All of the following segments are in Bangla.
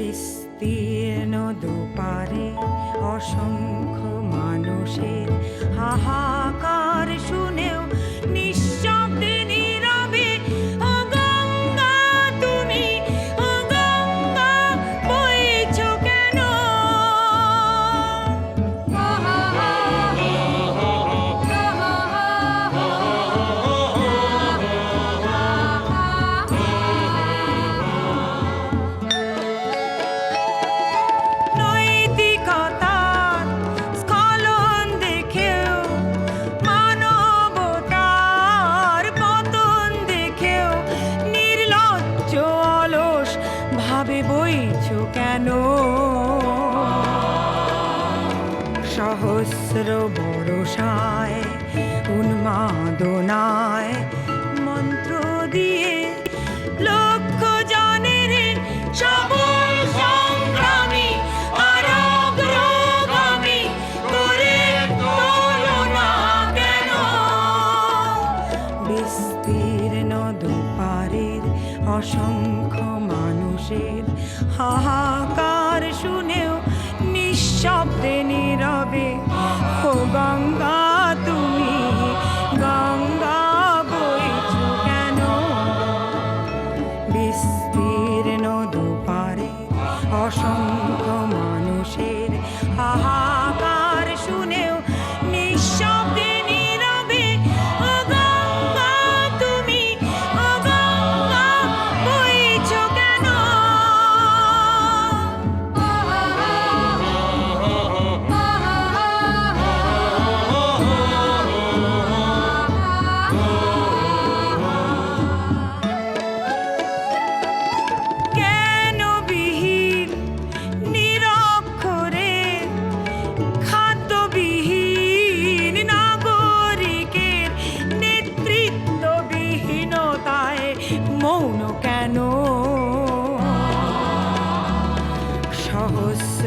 বিস্তীর্ণ দুপারে অসংখ্য মানুষের হাহাকার সহস্র বরসায় উন্মাদনায় মন্ত্র দিয়ে বিস্তীর্ণ দুপারের অসংখ্য মানুষের হাহাকার শুনেও নিঃশব্দে নীরবে ও গঙ্গা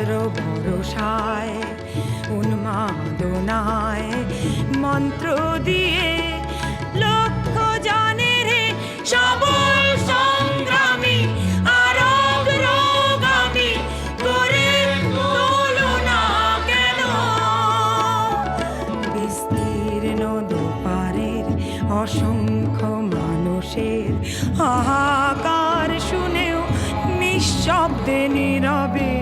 সহস্র ভরসায়, উন্মাদনায়। মন্ত্র দিয়ে লক্ষ জানের সবল সংগ্রামী দুপারের অসংখ্য মানুষের হাহাকার শুনেও নিঃশব্দে নীরবে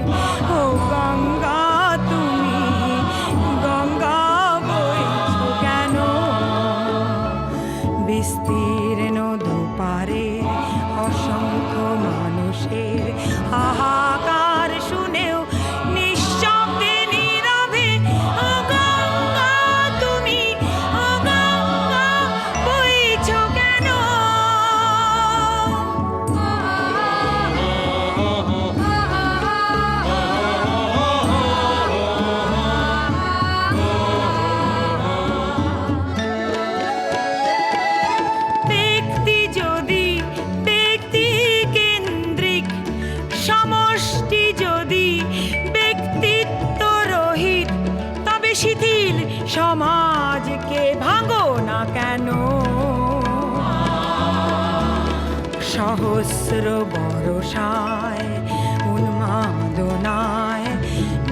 মানুষের কেন? সহস্র বরসায় উন্মাদনায়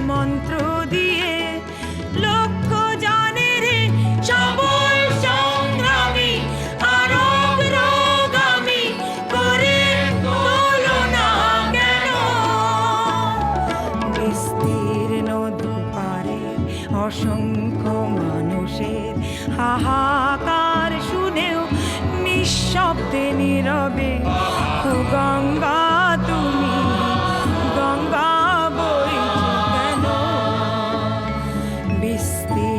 মন্ত্র নীরবে। গঙ্গা তুমি গঙ্গা বই কেন? বিস্তি